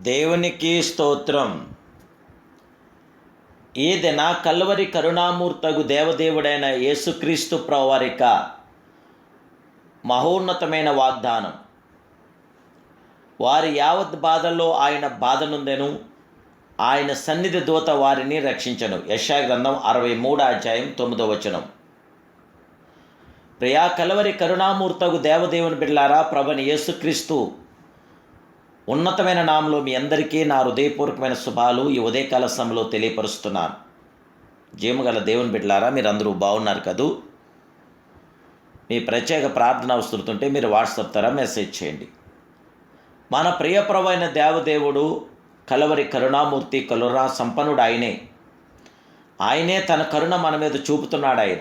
దేవునికి స్తోత్రం. ఏదైన కల్వరి కరుణామూర్తగు దేవదేవుడైన యేసుక్రీస్తు ప్రవారిక మహోన్నతమైన వాగ్దానం. వారి యావత్ బాధల్లో ఆయన బాధనుందెను ఆయన సన్నిధి దూత వారిని రక్షించను. యశా గ్రంథం అరవై మూడు అధ్యాయం తొమ్మిదో వచనం. ప్రియా కలవరి కరుణామూర్తగు దేవదేవుని బిడ్లారా ప్రభని యేసుక్రీస్తు ఉన్నతమైన నామంలో మీ అందరికీ నా హృదయపూర్వకమైన శుభాలు ఈ ఉదయకాల సమయంలో తెలియపరుస్తున్నాను. జీవగల దేవుని బిడ్డలారా మీరు అందరూ బాగున్నారు కదూ? మీ ప్రత్యేక ప్రార్థన అవసరుతుంటే మీరు వాట్సాప్ ద్వారా మెసేజ్ చేయండి. మన ప్రియప్రవైన దేవదేవుడు కలవరి కరుణామూర్తి కలురా సంపన్నుడు ఆయనే. ఆయనే తన కరుణ మన మీద చూపుతున్నాడు ఆయన.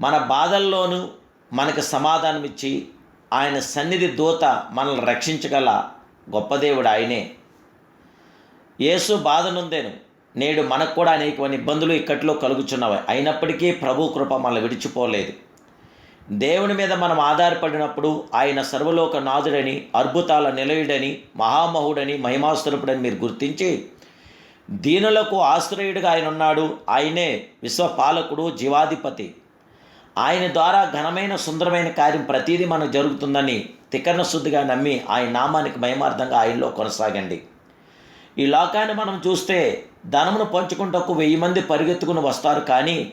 మన బాధల్లోనూ మనకు సమాధానం ఇచ్చి ఆయన సన్నిధి దూత మనల్ని రక్షించగల గొప్ప దేవుడు ఆయనే. యేసు బాధనుందేను నేడు మనకు కూడా అనేకమైన ఇబ్బందులు ఇక్కట్లో కలుగుచున్నవి. అయినప్పటికీ ప్రభు కృప మనల్ని విడిచిపోలేదు. దేవుని మీద మనం ఆధారపడినప్పుడు ఆయన సర్వలోక నాథుడని అద్భుతాల నిలయుడని మహామహుడని మహిమాస్వరూపుడని మీరు గుర్తించి దీనులకు ఆశ్రయుడిగా ఆయన ఉన్నాడు. ఆయనే విశ్వపాలకుడు జీవాధిపతి. ఆయన ద్వారా ఘనమైన సుందరమైన కార్యం ప్రతీది మనకు జరుగుతుందని తికరణ శుద్ధిగా నమ్మి ఆయన నామానికి మయమార్థంగా ఆయనలో కొనసాగండి. ఈ లోకాన్ని మనం చూస్తే ధనమును పంచుకుంటకు వెయ్యి మంది పరిగెత్తుకుని వస్తారు కానీ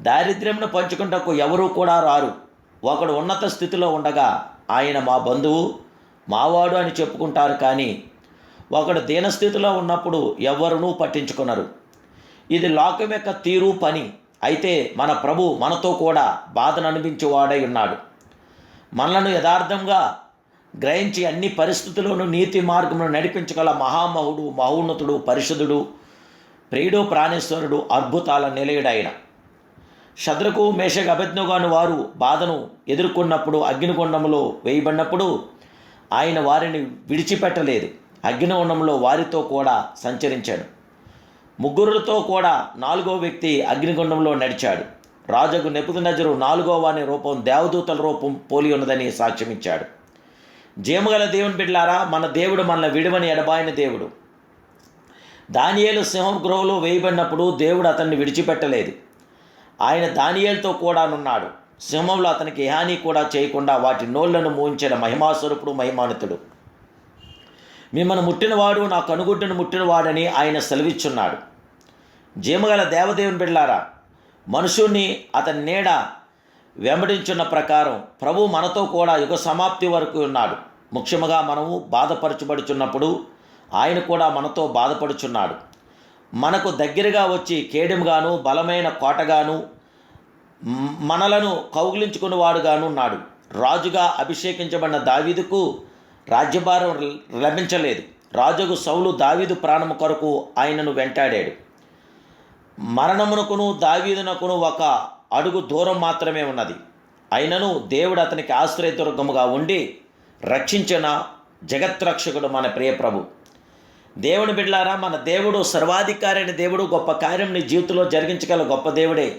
దారిద్ర్యంను పంచుకుంటకు ఎవరూ కూడా రారు. ఒకడు ఉన్నత స్థితిలో ఉండగా ఆయన మా బంధువు మావాడు అని చెప్పుకుంటారు కానీ ఒకడు దీనస్థితిలో ఉన్నప్పుడు ఎవరునూ పట్టించుకున్నారు ఇది లోకం యొక్క తీరు పని. అయితే మన ప్రభు మనతో కూడా బాధను అనిపించేవాడై ఉన్నాడు. మనలను యథార్థంగా గ్రహించి అన్ని పరిస్థితుల్లోనూ నీతి మార్గంలో నడిపించగల మహామహుడు మహోన్నతుడు పరిశుద్ధుడు ప్రియుడు ప్రాణేశ్వరుడు అద్భుతాల నిలయుడైన. శద్రకు మేషకు అభిజ్ఞగాను వారు బాధను ఎదుర్కొన్నప్పుడు అగ్నిగుండంలో వేయబడినప్పుడు ఆయన వారిని విడిచిపెట్టలేదు. అగ్నిగుండంలో వారితో కూడా సంచరించాడు. ముగ్గురులతో కూడా నాలుగో వ్యక్తి అగ్నిగుండంలో నడిచాడు. రాజుకు నెపుదు నజరు నాలుగో వాని రూపం దేవదూతల రూపం పోలి ఉన్నదని సాక్ష్యమిచ్చాడు. జీమగల దేవుని బిడ్లారా మన దేవుడు మన విడువని ఎడబాయిన దేవుడు. దానియేలు సింహం గృహలో వేయబడినప్పుడు దేవుడు అతన్ని విడిచిపెట్టలేదు. ఆయన దానియేలతో కూడానున్నాడు. సింహంలో అతనికి హాని కూడా చేయకుండా వాటి నోళ్ళను మూయించిన మహిమాస్వరూపుడు మహిమానితుడు. మిమ్మల్ని ముట్టినవాడు నా కనుగుడ్డను ముట్టినవాడని ఆయన సెలవిచ్చున్నాడు. జీమగల దేవదేవుని బిడ్లారా మనుషుణ్ణి అతని నీడ వెంబడించున్న ప్రకారం ప్రభు మనతో కూడా యుగ సమాప్తి వరకు ఉన్నాడు. ముఖ్యముగా మనము బాధపరచబడుచున్నప్పుడు ఆయన కూడా మనతో బాధపడుచున్నాడు. మనకు దగ్గరగా వచ్చి కేడెంగాను బలమైన కోటగాను మనలను కౌగిలించుకునేవాడుగాను ఉన్నాడు. రాజుగా అభిషేకించబడిన దావీదుకు రాజ్యభారం లభించలేదు రాజుకు సౌలు దావీదు ప్రాణము కొరకు ఆయనను వెంటాడాడు. మరణమునకును దావీదునకును ఒక అడుగు దూరం మాత్రమే ఉన్నది. అయినను దేవుడు అతనికి ఆశ్రయదుర్గముగా ఉండి రక్షించిన జగత్రక్షకుడు మన ప్రియప్రభు దేవుని బిడ్లారా మన దేవుడు సర్వాధికారి అయిన దేవుడు గొప్ప కార్యం నీ జీవితంలో జరిగించగల గొప్ప దేవుడే.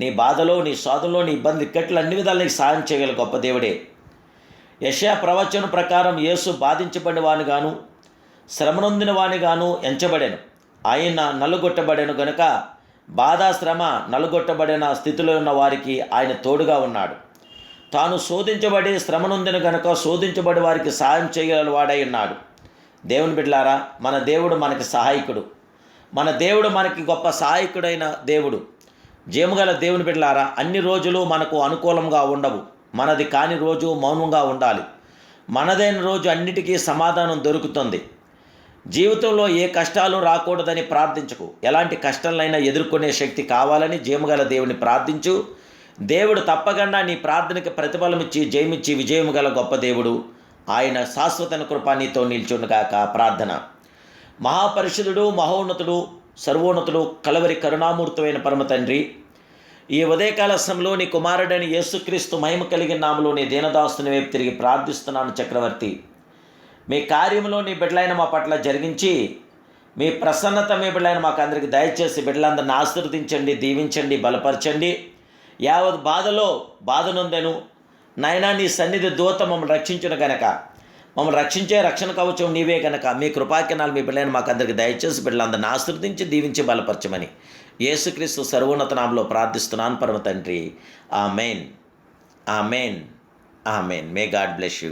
నీ బాధలో నీ శోధంలో నీ ఇబ్బంది ఇక్కట్లు అన్ని విధాలు నీకు సాయం చేయగల గొప్ప దేవుడే. యశా ప్రవచనం ప్రకారం యేసు బాధించబడిన వానిగాను శ్రమనొందిన వానిగాను ఎంచబడెను. ఆయన నలుగొట్టబడెను గనుక బాధా శ్రమ నలుగొట్టబడిన స్థితిలో ఉన్న వారికి ఆయన తోడుగా ఉన్నాడు. తాను శోధించబడి శ్రమనొందిన గనుక శోధించబడి వారికి సహాయం చేయగలవాడై ఉన్నాడు. దేవుని బిడ్లారా మన దేవుడు మనకి సహాయకుడు. మన దేవుడు మనకి గొప్ప సహాయకుడైన దేవుడు. జీమగల దేవుని బిడ్డలారా అన్ని రోజులు మనకు అనుకూలంగా ఉండవు. మనది కాని రోజు మౌనంగా ఉండాలి. మనదైన రోజు అన్నిటికీ సమాధానం దొరుకుతుంది. జీవితంలో ఏ కష్టాలు రాకూడదని ప్రార్థించకు. ఎలాంటి కష్టాలైనా ఎదుర్కొనే శక్తి కావాలని జయముగల దేవుని ప్రార్థించు. దేవుడు తప్పకుండా నీ ప్రార్థనకి ప్రతిఫలమిచ్చి జయమిచ్చి విజయము గల గొప్ప దేవుడు. ఆయన శాశ్వతన కృప నీతో నిల్చుండగాక ప్రార్థన. మహాపరిషుదుడు మహోన్నతుడు సర్వోన్నతుడు కలవరి కరుణామూర్తమైన పరమ తండ్రి ఈ ఉదయకాల నీ కుమారుడని యేసుక్రీస్తు మహిమ కలిగిన నామలోని దీనదాస్తుని వైపు తిరిగి ప్రార్థిస్తున్నాను చక్రవర్తి. మీ కార్యంలో నీ బిడ్డలైన మా పట్ల జరిగించి మీ ప్రసన్నత మీ బిడ్డలైన మాకు అందరికి దయచేసి బిడ్డలందరిని ఆశీర్వదించండి దీవించండి బలపరచండి. యావత్ బాధలో బాధనుందెను నైనా నీ సన్నిధి దూత మమ్మల్ని రక్షించును గనక. మమ్మల్ని రక్షించే రక్షణ కవచం నీవే కనుక మీ కృపాకినాలు మీ బిడ్డలను మాకు అందరికి దయచేసి బిడ్డలందరిని ఆశ్రదించి దీవించి బలపరచమని యేసుక్రీస్తు సర్వోన్నత నామంలో ప్రార్థిస్తున్నాను పరమ తండ్రి. ఆ మెయిన్ ఆ మెయిన్ ఆ మెయిన్ మే గాడ్ బ్లెస్ యూ